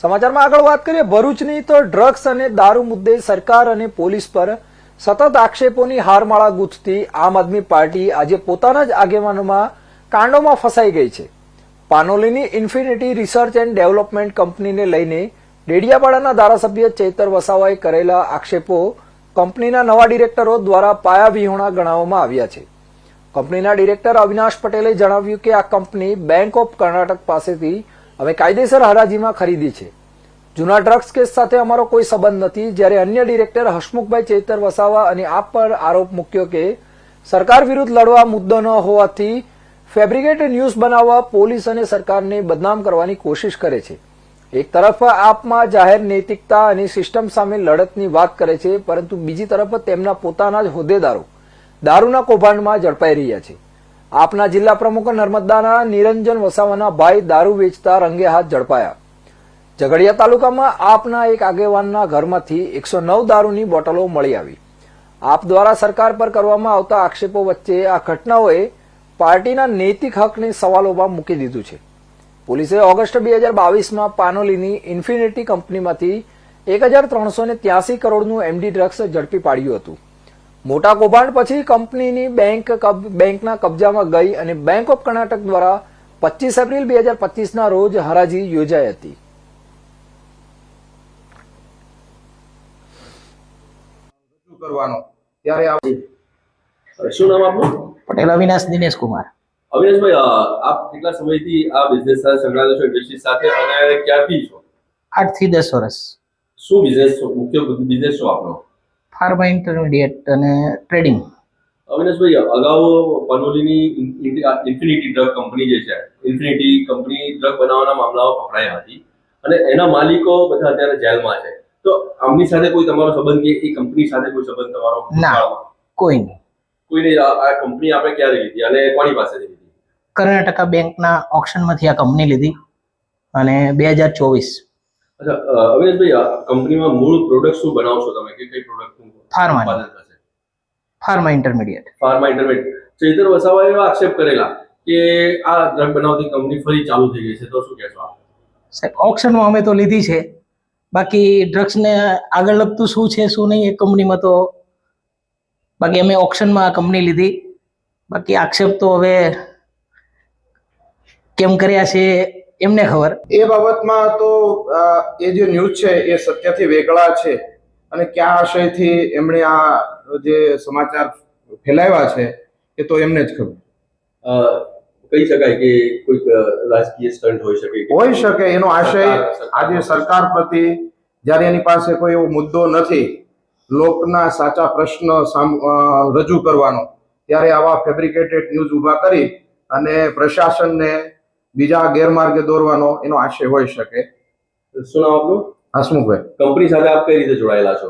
સમાચારમાં આગળ વાત કરીએ, ભરૂચની તો ડ્રગ્સ અને દારૂ મુદ્દે સરકાર અને પોલીસ પર સતત આક્ષેપોની હારમાળા ગૂંથતી આમ આદમી પાર્ટી આજે પોતાના જ આગેવાનોમાં કાંડોમાં ફસાઈ ગઈ છે. પાનોલીની ઇન્ફિનિટી રિસર્ચ એન્ડ ડેવલપમેન્ટ કંપનીને લઈને ડેડિયાપાડાના ધારાસભ્ય ચેતર વસાવાએ કરેલા આક્ષેપો કંપનીના નવા ડિરેક્ટરો દ્વારા પાયાવિહોણા ગણાવવામાં આવ્યા છે. કંપનીના ડિરેક્ટર અવિનાશ પટેલે જણાવ્યું કે આ કંપની બેંક ઓફ કર્ણાટક પાસેથી અમે કાયદેસર હરાજીમાં ખરીદી છે. જૂના ડ્રગ્સ કેસ સાથે અમારો કોઈ સંબંધ નથી. જ્યારે અન્ય ડિરેક્ટર હસમુખભાઈ ચેતર વસાવા અને આપ પર આરોપ મૂક્યો કે સરકાર વિરુદ્ધ લડવા મુદ્દો ન હોવાથી ફેબ્રિકેટ ન્યૂઝ બનાવવા પોલીસ અને સરકારને બદનામ કરવાની કોશિશ કરે છે. એક તરફ આપમાં જાહેર નૈતિકતા અને સિસ્ટમ સામે લડતની વાત કરે છે, પરંતુ બીજી તરફ તેમના પોતાના જ હોદ્દેદારો દારૂના કૌભાંડમાં ઝડપાઈ રહ્યા છે. આપના જિલ્લા પ્રમુખ નર્મદાના નિરંજન વસાવાના ભાઈ દારૂ વેચતા રંગે હાથ ઝડપાયા. ઝઘડિયા તાલુકામાં આપના એક આગેવાનના ઘરમાંથી એકસો નવ દારૂની બોટલો મળી આવી. આપ દ્વારા સરકાર પર કરવામાં આવતા આક્ષેપો વચ્ચે આ ઘટનાઓએ પાર્ટીના નૈતિક હકને સવાલોમાં મૂકી દીધું છે. પોલીસે ઓગસ્ટ બે હજાર બાવીસમાં પાનોલીની ઇન્ફિનિટી કંપનીમાંથી એક હજાર ત્રણસો ત્યાસી કરોડનું એમડી ડ્રગ્સ ઝડપી પાડ્યું હતું. મોટા કૌભાંડ પછી કંપનીની બેંક બેંકના કબજામાં ગઈ અને બેંક ઓફ કર્ણાટક દ્વારા પચીસ એપ્રિલ બે હજાર પચીસના રોજ હરાજી યોજાઈ હતી. કરવાનો? ત્યારે શું નામ આપનું? પટેલ અવિનાશ દિનેશ કુમાર અવિનાશભાઈ આપ કેટલા સમયથી આ બિઝનેસ સાથે સંકળાયેલો છો ઇન્ડસ્ટ્રી સાથે અને ક્યારથી છો? આઠથી દસ વર્ષ. શું બિઝનેસ મુખ્ય બિઝનેસ શું આપનો? ફાર્મા ઇન્ટરમીડિયેટ અને ટ્રેડિંગ. અવિનાશભાઈ અગાઉ પનોલીની ઇન્ફિનિટી ડ્રગ કંપની જે છે ઇન્ફિનિટી કંપની ડ્રગ બનાવવાના મામલાઓ પકડાયા હતી અને એના માલિકો બધા અત્યારે જેલમાં છે. તો આમની સાથે કોઈ તમારો સંબંધ કે એ કંપની સાથે કોઈ સંબંધ તમારો ના. કોઈ નહીં. કોઈ નહીં આ કંપની આપણે ક્યારે લીધી અને કોની પાસેથી લીધી? કર્ણાટકા બેંકના ઓપ્શનમાંથી આ કંપની લીધી અને બે હજાર ચોવીસ અચ્છા હવે અવિનાશભાઈ કંપનીમાં મૂળ પ્રોડક્ટ શું બનાવશો તમે? કે કઈ product pharma pharma intermediate pharma intermediate Chaitar વસાવાએ એવા આક્ષેપ કરેલા કે આ ડ્રગ બનાવતી કંપની ફરી ચાલુ થઈ ગઈ છે તો શું કહેશો આપ? સાહેબ ઓપ્શનમાં અમે તો લીધી છે. બાકી ડ્રગ્સને આગળ લગતું શું છે શું નહીં એ કંપનીમાં તો બાકી અમે ઓપ્શનમાં આ કંપની લીધી. બાકી આક્ષેપ તો હવે કેમ કર્યા છે એમને ખબર. એ બાબતમાં તો એ જે ન્યૂઝ છે એ સત્યથી વેગળા છે અને કયા આશયથી એમણે આ જે સમાચાર ફેલાવ્યા છે એ તો એમને જ ખબર. કહી શકાય કે કોઈક રાજકીય સ્ટન્ટ હોઈ શકે હોઈ શકે એનો આશય આજે સરકાર પ્રતિ જ્યારે એની પાસે કોઈ એવો મુદ્દો નથી લોકના સાચા પ્રશ્ન સામ- રજૂ કરવાનો ત્યારે આવા ફેબ્રિકેટેડ ન્યૂઝ ઊભા કરી અને પ્રશાસનને બીજા ગેરમાર્ગે દોરવાનો એનો આશય હોઈ શકે. શું નામ આપનું? હસમુખભાઈ. કંપની સાથે આપ કઈ રીતે જોડાયેલા છો?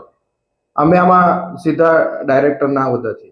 અમે આમાં સીધા ડાયરેક્ટરના હોદ્દેથી